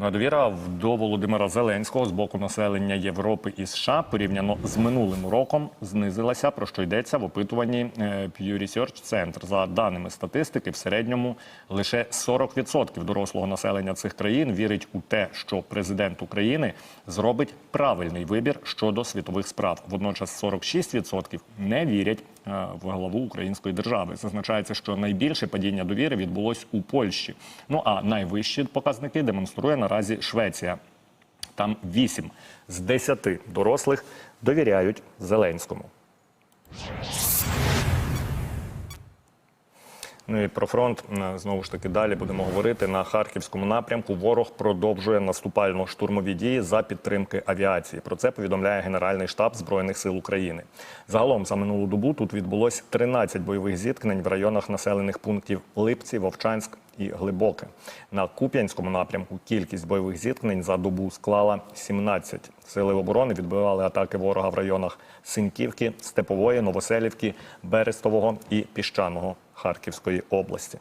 Ну, довіра до Володимира Зеленського з боку населення Європи і США порівняно з минулим роком знизилася, про що йдеться в опитуванні е, Pew Research Center. За даними статистики, в середньому лише 40% дорослого населення цих країн вірить у те, що президент України зробить правильний вибір щодо світових справ. Водночас 46% не вірять в главу української держави. Зазначається, що найбільше падіння довіри відбулось у Польщі. Ну а найвищі показники демонструє наразі Швеція. Там 8 з 10 дорослих довіряють Зеленському. Ну і про фронт е, знову ж таки далі будемо говорити на харківському напрямку. Ворог продовжує наступально-штурмові дії за підтримки авіації. Про це повідомляє Генеральний штаб збройних сил України. Загалом за минулу добу тут відбулось 13 бойових зіткнень в районах населених пунктів Липці, Вовчанськ і Глибоке. На Куп'янському напрямку кількість бойових зіткнень за добу склала 17. Сили оборони відбивали атаки ворога в районах Синьківки, Степової, Новоселівки, Берестового і Піщаного Харківської області.